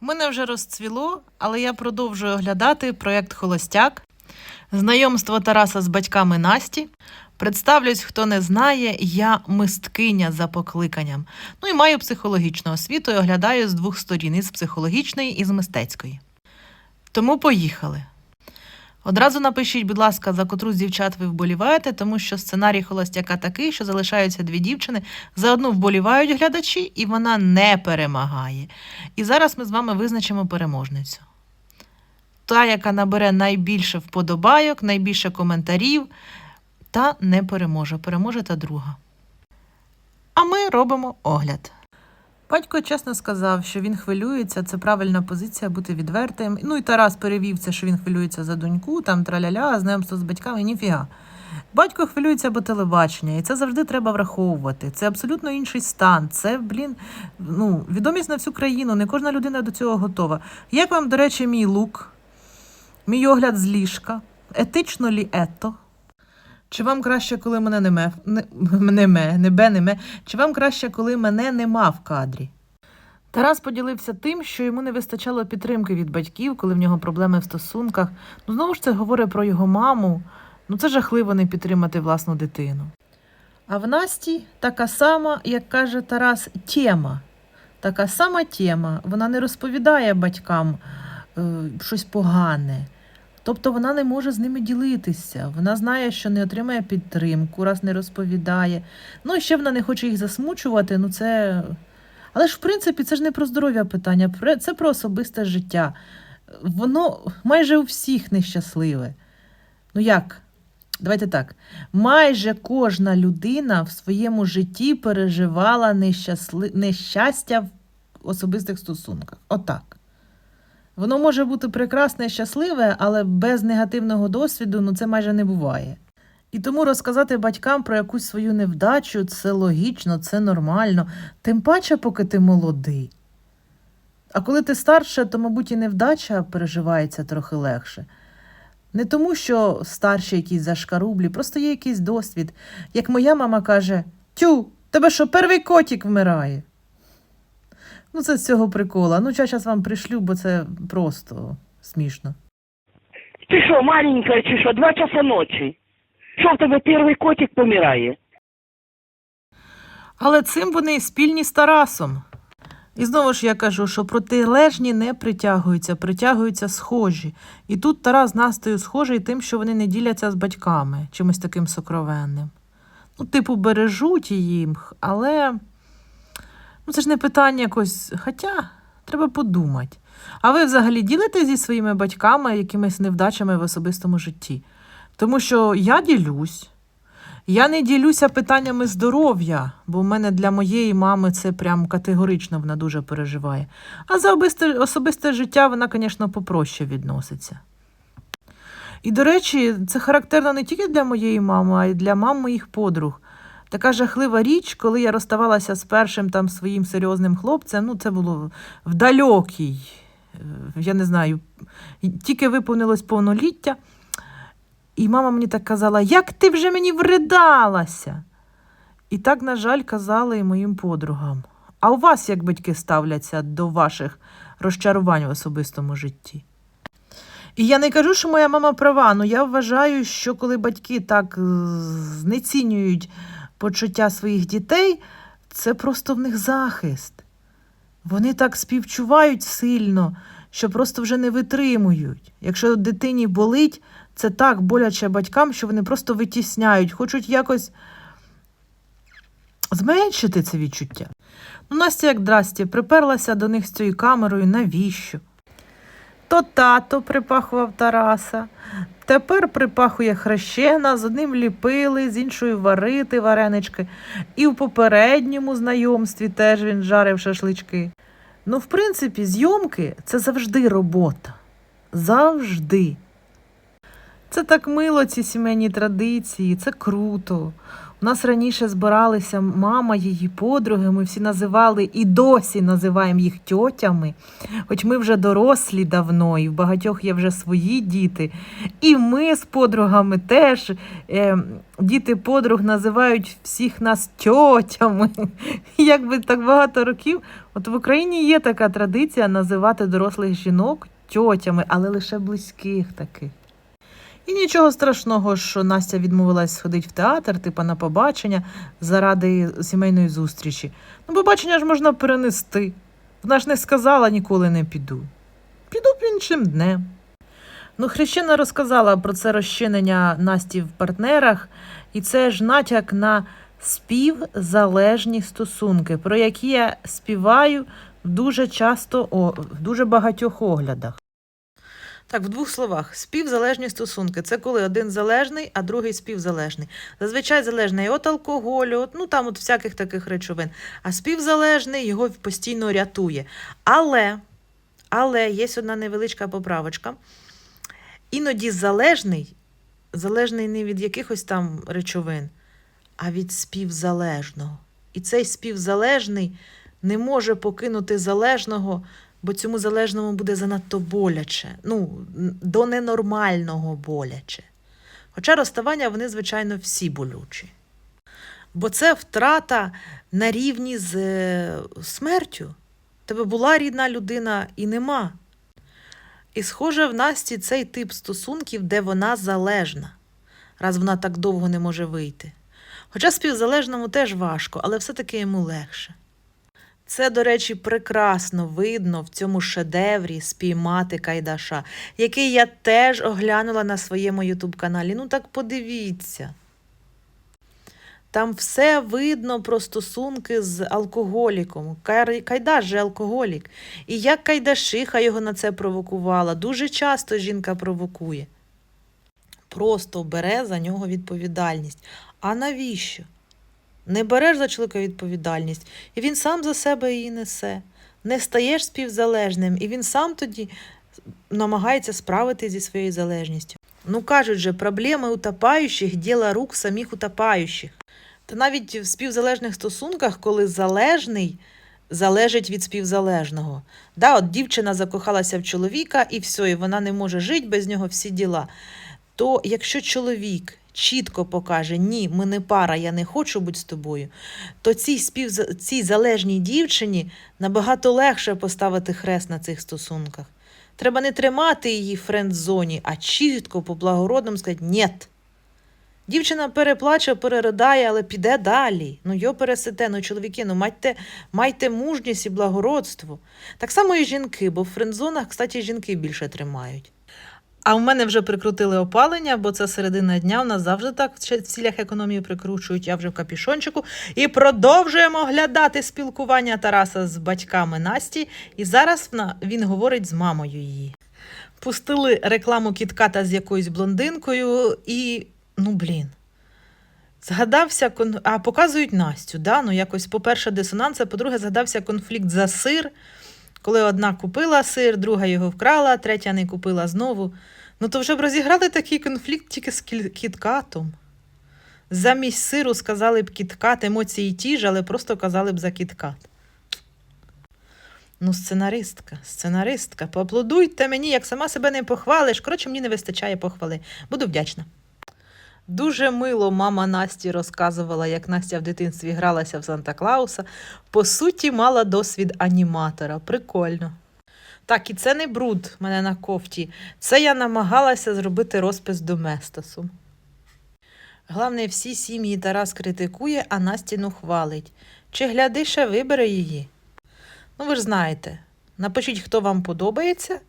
Мене вже розцвіло, але я продовжую оглядати проєкт Холостяк, знайомство Тараса з батьками Насті. Представлюсь, хто не знає, я мисткиня за покликанням. Ну і маю психологічну освіту і оглядаю з двох сторін із психологічної і з мистецької. Тому поїхали. Одразу напишіть, будь ласка, за котру з дівчат ви вболіваєте, тому що сценарій холостяка такий, що залишаються дві дівчини. За одну вболівають глядачі, і вона не перемагає. І зараз ми з вами визначимо переможницю. Та, яка набере найбільше вподобайок, найбільше коментарів, та не переможе. Переможе та друга. А ми робимо огляд. Батько чесно сказав, що він хвилюється, це правильна позиція бути відвертим. Ну і Тарас перевів це, що він хвилюється за доньку, там траляля, знайомство з батьками, ніфіга. Батько хвилюється, бо телебачення, і це завжди треба враховувати. Це абсолютно інший стан. Це, блін, ну, відомість на всю країну. Не кожна людина до цього готова. Як вам, до речі, мій лук, мій огляд з ліжка? Етично лі ето? Чи вам краще, коли мене не ме, не, не ме, не бе, не ме? Чи вам краще, коли мене нема в кадрі? Тарас поділився тим, що йому не вистачало підтримки від батьків, коли в нього проблеми в стосунках. Ну, знову ж це говорить про його маму. Ну, це жахливо не підтримати власну дитину. А в Насті така сама, як каже Тарас, тема. Така сама тема. Вона не розповідає батькам е, щось погане. Тобто вона не може з ними ділитися. Вона знає, що не отримає підтримку, раз не розповідає. Ну і ще вона не хоче їх засмучувати. Ну це. Але ж в принципі це ж не про здоров'я питання, це про особисте життя. Воно майже у всіх нещасливе. Ну як? Давайте так. Майже кожна людина в своєму житті переживала нещастя в особистих стосунках. Отак. Воно може бути прекрасне і щасливе, але без негативного досвіду ну, це майже не буває. І тому розказати батькам про якусь свою невдачу це логічно, це нормально, тим паче, поки ти молодий. А коли ти старше, то, мабуть, і невдача переживається трохи легше. Не тому, що старші якісь зашкарублі, просто є якийсь досвід. Як моя мама каже: Тю, тебе що, перший котик вмирає? Ну, це з цього прикола. Ну, я зараз вам пришлю, бо це просто смішно. Ти що, маленька, чи що, два часа ночі? Що в тебе перший котик помирає? Але цим вони спільні з Тарасом. І знову ж я кажу, що протилежні не притягуються, притягуються схожі. І тут Тарас з Настею схожий тим, що вони не діляться з батьками чимось таким сокровенним. Ну, типу, бережуть їм, але ну, це ж не питання якось. Хоча треба подумати. А ви взагалі ділитесь зі своїми батьками якимись невдачами в особистому житті? Тому що я ділюсь. Я не ділюся питаннями здоров'я, бо в мене для моєї мами це прям категорично вона дуже переживає. А за особисте, особисте життя вона, звісно, попроще відноситься. І, до речі, це характерно не тільки для моєї мами, а й для мам моїх подруг. Така жахлива річ, коли я розставалася з першим там своїм серйозним хлопцем, ну це було в е, я не знаю, тільки виповнилось повноліття. І мама мені так казала: як ти вже мені вридалася? І так, на жаль, казали і моїм подругам. А у вас як батьки ставляться до ваших розчарувань в особистому житті? І я не кажу, що моя мама права, але я вважаю, що коли батьки так знецінюють почуття своїх дітей, це просто в них захист. Вони так співчувають сильно, що просто вже не витримують. Якщо дитині болить, це так боляче батькам, що вони просто витісняють, хочуть якось зменшити це відчуття. Ну, Настя, як драсті, приперлася до них з цією камерою, навіщо? То тато припахував Тараса, тепер припахує хрещена, з одним ліпили, з іншою варити варенички. І в попередньому знайомстві теж він жарив шашлички. Ну, в принципі, зйомки це завжди робота. Завжди. Це так мило, ці сімейні традиції, це круто. У нас раніше збиралися мама, її подруги. Ми всі називали і досі називаємо їх тьотями. Хоч ми вже дорослі давно, і в багатьох є вже свої діти. І ми з подругами теж. Е, діти подруг називають всіх нас тьотями. Якби так багато років. От в Україні є така традиція називати дорослих жінок тьотями, але лише близьких таких. І нічого страшного, що Настя відмовилась сходити в театр, типа на побачення заради сімейної зустрічі. Ну, побачення ж можна перенести. Вона ж не сказала ніколи не піду. Піду б іншим днем. Ну, Хрещена розказала про це розчинення Насті в партнерах, і це ж натяк на співзалежні стосунки, про які я співаю дуже часто в дуже багатьох оглядах. Так, в двох словах, співзалежні стосунки це коли один залежний, а другий співзалежний. Зазвичай залежний від алкоголю, от, ну там от всяких таких речовин. А співзалежний його постійно рятує. Але, але є одна невеличка поправочка. Іноді залежний, залежний не від якихось там речовин, а від співзалежного. І цей співзалежний не може покинути залежного, бо цьому залежному буде занадто боляче, ну, до ненормального боляче. Хоча розставання вони, звичайно, всі болючі. Бо це втрата на рівні з е, смертю. Тебе була рідна людина і нема. І схоже в Насті цей тип стосунків, де вона залежна, раз вона так довго не може вийти. Хоча співзалежному теж важко, але все-таки йому легше. Це, до речі, прекрасно видно в цьому шедеврі спіймати Кайдаша, який я теж оглянула на своєму ютуб-каналі. Ну так подивіться. Там все видно про стосунки з алкоголіком. Кайдаш же алкоголік. І як Кайдашиха його на це провокувала. Дуже часто жінка провокує. Просто бере за нього відповідальність. А навіщо? Не береш за чоловіка відповідальність, і він сам за себе її несе. Не стаєш співзалежним, і він сам тоді намагається справитися зі своєю залежністю. Ну кажуть же, проблеми утопаючих діло рук самих утопаючих. Та навіть в співзалежних стосунках, коли залежний залежить від співзалежного. Да, от дівчина закохалася в чоловіка, і все, і вона не може жити без нього всі діла. То якщо чоловік чітко покаже ні, ми не пара, я не хочу бути з тобою, то цій, співза... цій залежній дівчині набагато легше поставити хрест на цих стосунках. Треба не тримати її в френд-зоні, а чітко по благородному сказати «нєт». Дівчина переплаче, переридає, але піде далі. Ну, йо пересете, ну, чоловіки, ну майте, майте мужність і благородство. Так само і жінки, бо в френдзонах, кстати, жінки більше тримають. А в мене вже прикрутили опалення, бо це середина дня. У нас завжди так в цілях економії прикручують. Я вже в капішончику. І продовжуємо оглядати спілкування Тараса з батьками Насті. І зараз він говорить з мамою її. Пустили рекламу кітката з якоюсь блондинкою, і ну блін. Згадався а показують Настю. Да? Ну, якось, по-перше, дисонанс, а по-друге, згадався конфлікт за сир, коли одна купила сир, друга його вкрала, третя не купила знову. Ну то вже б розіграли такий конфлікт тільки з кіткатом. Замість сиру сказали б кіткат, емоції ті ж, але просто казали б за кіткат. Ну, сценаристка, сценаристка, поаплодуйте мені, як сама себе не похвалиш. Коротше, мені не вистачає похвали. Буду вдячна. Дуже мило мама Насті розказувала, як Настя в дитинстві гралася в Санта Клауса. По суті, мала досвід аніматора. Прикольно. Так, і це не бруд мене на кофті. Це я намагалася зробити розпис доместосу. Головне, всі сім'ї Тарас критикує, а Настіну хвалить. Чи глядише вибере її? Ну, ви ж знаєте, напишіть, хто вам подобається,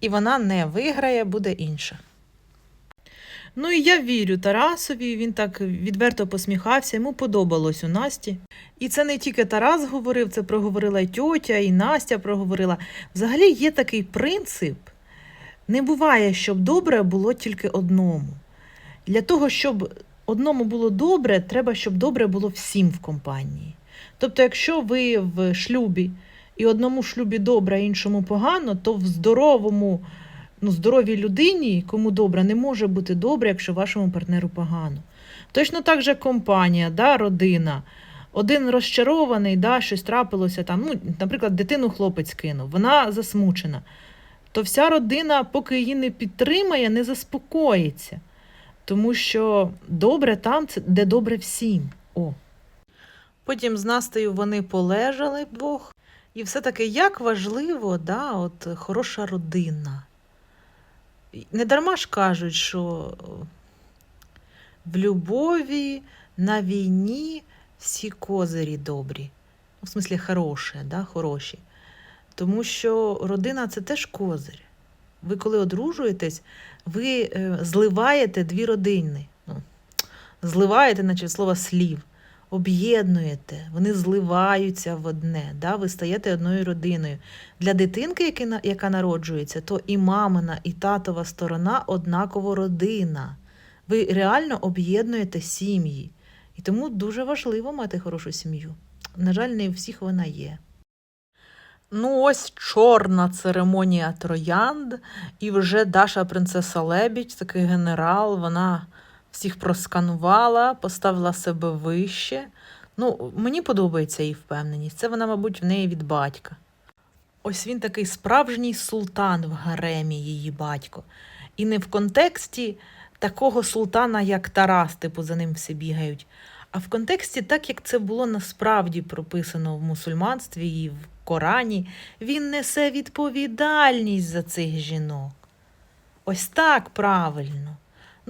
і вона не виграє, буде інша. Ну і я вірю Тарасові, він так відверто посміхався, йому подобалось у Насті. І це не тільки Тарас говорив, це проговорила й тьотя, і Настя проговорила. Взагалі є такий принцип: не буває, щоб добре було тільки одному. Для того, щоб одному було добре, треба, щоб добре було всім в компанії. Тобто, якщо ви в шлюбі і одному шлюбі добре, а іншому погано, то в здоровому, ну, здоровій людині, кому добре, не може бути добре, якщо вашому партнеру погано. Точно так же компанія, да, родина. Один розчарований, да, щось трапилося там. Ну, наприклад, дитину хлопець кинув, вона засмучена. То вся родина, поки її не підтримає, не заспокоїться. Тому що добре там, де добре всім. О. Потім з Настею вони полежали Бог. І все-таки як важливо, да, от, хороша родина. Не дарма ж кажуть, що в любові, на війні всі козирі добрі. Ну, В смислі, хороші, да, хороші. Тому що родина це теж козир. Ви коли одружуєтесь, ви е, зливаєте дві родини. Ну, зливаєте, наче слово слів, об'єднуєте, вони зливаються в одне, да? ви стаєте одною родиною. Для дитинки, яка, народжується, то і мамина, і татова сторона однаково родина. Ви реально об'єднуєте сім'ї. І тому дуже важливо мати хорошу сім'ю. На жаль, не у всіх вона є. Ну, ось чорна церемонія троянд, і вже Даша принцеса Лебідь, такий генерал, вона всіх просканувала, поставила себе вище. Ну, мені подобається її впевненість. Це вона, мабуть, в неї від батька. Ось він такий справжній султан в гаремі, її батько. І не в контексті такого султана, як Тарас, типу за ним всі бігають, а в контексті, так як це було насправді прописано в мусульманстві і в Корані, він несе відповідальність за цих жінок. Ось так правильно.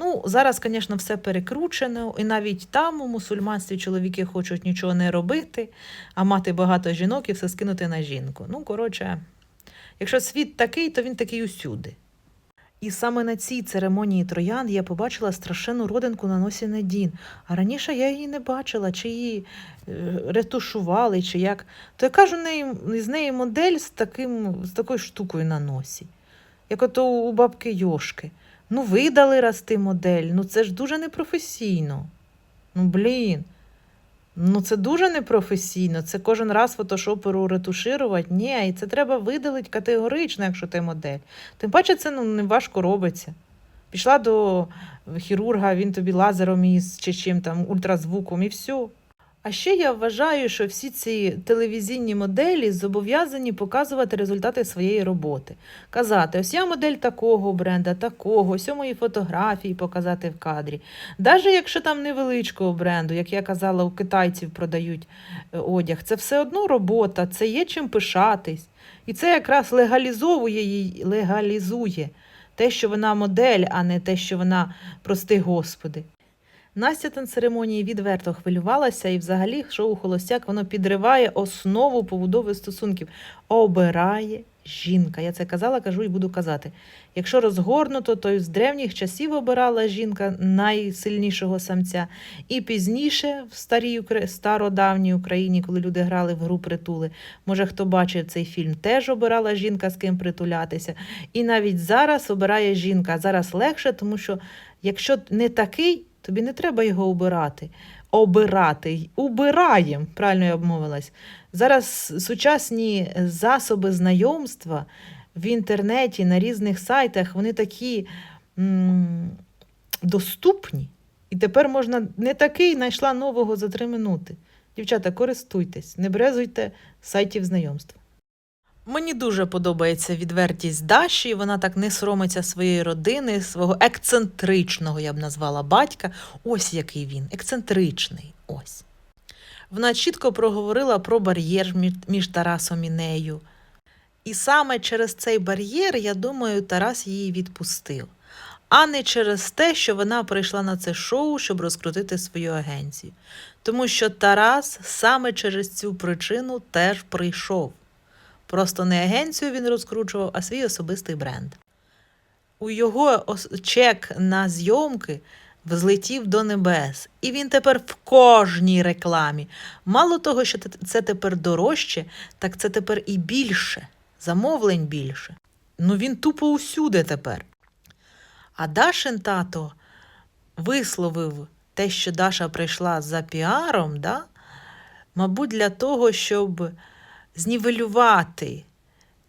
Ну, зараз, звісно, все перекручено, і навіть там у мусульманстві чоловіки хочуть нічого не робити, а мати багато жінок і все скинути на жінку. Ну, коротше, якщо світ такий, то він такий усюди. І саме на цій церемонії троян я побачила страшенну родинку на носі Надін. А раніше я її не бачила, чи її е, ретушували, чи як. То яка ж у неї з неї модель з, таким, з такою штукою на носі, як ото у бабки Йошки. Ну, видали расти модель. Ну це ж дуже непрофесійно. Ну, блін. Ну, це дуже непрофесійно. Це кожен раз фотошоперу ретуширувати. Ні, і це треба видалити категорично, якщо ти модель. Тим паче, це ну, не важко робиться. Пішла до хірурга, він тобі лазером із чи чим там, ультразвуком і все. А ще я вважаю, що всі ці телевізійні моделі зобов'язані показувати результати своєї роботи. Казати, ось я модель такого бренда, такого, ось мої фотографії показати в кадрі. Навіть якщо там невеличкого бренду, як я казала, у китайців продають е, одяг, це все одно робота, це є чим пишатись. І це якраз легалізовує її, легалізує те, що вона модель, а не те, що вона, прости господи. Настя на церемонії відверто хвилювалася, і взагалі шоу Холостяк воно підриває основу побудови стосунків. Обирає жінка. Я це казала, кажу і буду казати. Якщо розгорнуто, то з древніх часів обирала жінка найсильнішого самця. І пізніше, в старій стародавній Україні, коли люди грали в гру притули, може хто бачив цей фільм, теж обирала жінка, з ким притулятися. І навіть зараз обирає жінка. Зараз легше, тому що якщо не такий, тобі не треба його обирати. Обирати. Убираєм, правильно я обмовилась. Зараз сучасні засоби знайомства в інтернеті, на різних сайтах, вони такі м- доступні. І тепер можна не такий знайшла нового за три минути. Дівчата, користуйтесь, не брезуйте сайтів знайомства. Мені дуже подобається відвертість Даші. Вона так не соромиться своєї родини, свого ексцентричного, я б назвала батька. Ось який він, ексцентричний. Ось. Вона чітко проговорила про бар'єр між Тарасом і нею. І саме через цей бар'єр, я думаю, Тарас її відпустив, а не через те, що вона прийшла на це шоу, щоб розкрутити свою агенцію. Тому що Тарас саме через цю причину теж прийшов. Просто не агенцію він розкручував, а свій особистий бренд. У його чек на зйомки взлетів до небес, і він тепер в кожній рекламі. Мало того, що це тепер дорожче, так це тепер і більше, замовлень більше. Ну він тупо усюди тепер. А Дашин тато висловив те, що Даша прийшла за піаром, да? мабуть, для того, щоб знівелювати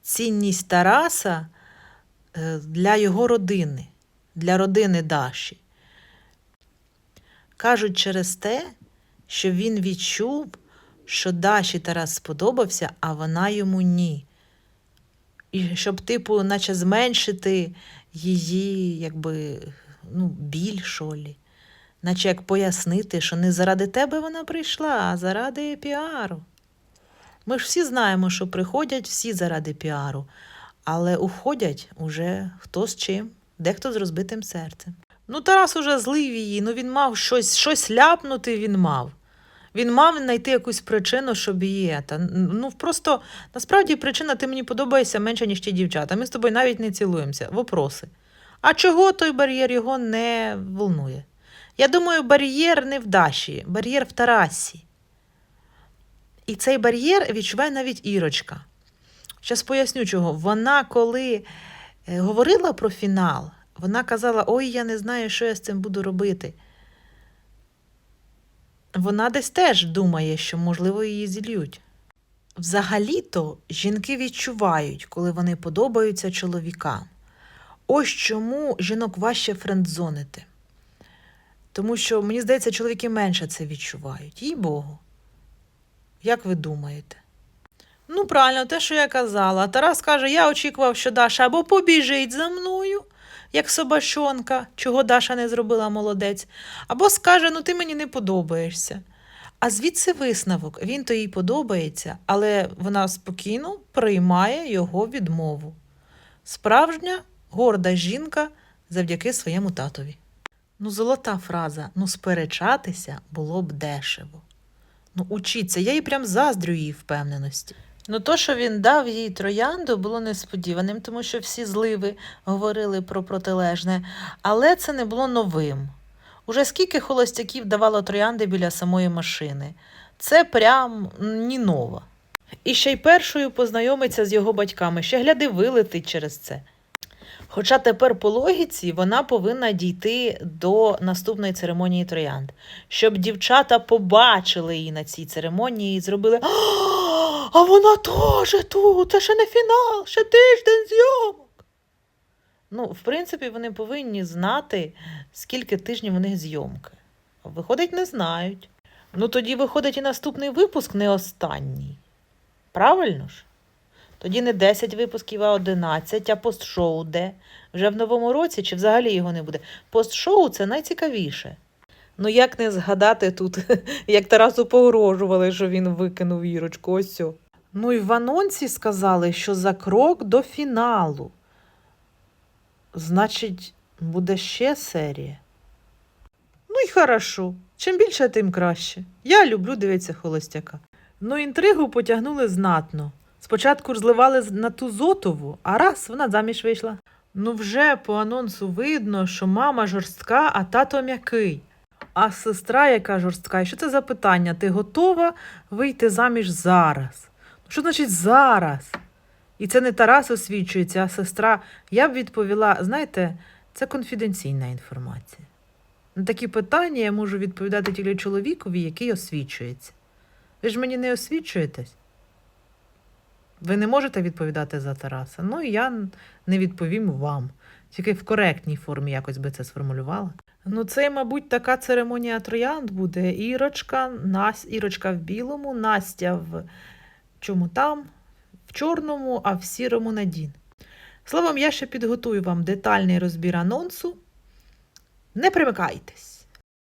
цінність Тараса е, для його родини, для родини Даші. Кажуть, через те, що він відчув, що Даші Тарас сподобався, а вона йому ні. І щоб, типу, наче зменшити її, якби, ну, біль, що лі. Наче як пояснити, що не заради тебе вона прийшла, а заради піару. Ми ж всі знаємо, що приходять всі заради піару, але уходять уже хто з чим, дехто з розбитим серцем. Ну, Тарас уже злив її, ну він мав щось, щось ляпнути, він мав. Він мав знайти якусь причину, щоб її. Та, ну, просто насправді причина ти мені подобаєшся менше, ніж ті дівчата. Ми з тобою навіть не цілуємося. Вопроси. А чого той бар'єр його не волнує? Я думаю, бар'єр не в Даші, бар'єр в Тарасі. І цей бар'єр відчуває навіть Ірочка. Зараз поясню чого. Вона, коли е, говорила про фінал, вона казала: Ой, я не знаю, що я з цим буду робити. Вона десь теж думає, що, можливо, її зільють. Взагалі-то жінки відчувають, коли вони подобаються чоловікам. Ось чому жінок важче френдзонити. Тому що, мені здається, чоловіки менше це відчувають. Їй Богу. Як ви думаєте? Ну, правильно, те, що я казала. Тарас каже: я очікував, що Даша або побіжить за мною, як собачонка, чого Даша не зробила молодець, або скаже: ну ти мені не подобаєшся. А звідси висновок, він то їй подобається, але вона спокійно приймає його відмову. Справжня горда жінка завдяки своєму татові. Ну, золота фраза, ну, сперечатися було б дешево. Ну, учіться, я їй прям заздрю її впевненості. Ну, то, що він дав їй троянду, було несподіваним, тому що всі зливи говорили про протилежне, але це не було новим. Уже скільки холостяків давало троянди біля самої машини. Це прям ні нова. І ще й першою познайомиться з його батьками, ще гляди вилетить через це. Хоча тепер по логіці вона повинна дійти до наступної церемонії троянд, щоб дівчата побачили її на цій церемонії і зробили. «А, вона теж тут, це ще не фінал, ще тиждень зйомок. Ну, в принципі, вони повинні знати, скільки тижнів у них зйомки. Виходить, не знають. Ну, тоді виходить і наступний випуск не останній. Правильно ж? Тоді не 10 випусків, а 11, а постшоу де? Вже в новому році чи взагалі його не буде? Постшоу це найцікавіше. Ну як не згадати тут, як Тарасу погрожували, що він викинув Ірочку, ось. Ну і в анонсі сказали, що за крок до фіналу. Значить, буде ще серія. Ну і хорошо. Чим більше, тим краще. Я люблю дивитися холостяка. Ну, інтригу потягнули знатно. Спочатку ж зливали на ту Зотову, а раз вона заміж вийшла. Ну, вже по анонсу видно, що мама жорстка, а тато м'який. А сестра, яка жорстка, і що це за питання? Ти готова вийти заміж зараз? Ну, що значить зараз? І це не Тарас освічується, а сестра. Я б відповіла: знаєте, це конфіденційна інформація. На такі питання я можу відповідати тільки чоловікові, який освічується. Ви ж мені не освічуєтесь? Ви не можете відповідати за Тараса. Ну і я не відповім вам. Тільки в коректній формі якось би це сформулювала. Ну, це, мабуть, така церемонія троянд буде. Ірочка, Нас... Ірочка в білому, Настя в чому там, в чорному, а в сірому Надін. Словом, я ще підготую вам детальний розбір анонсу. Не примикайтесь.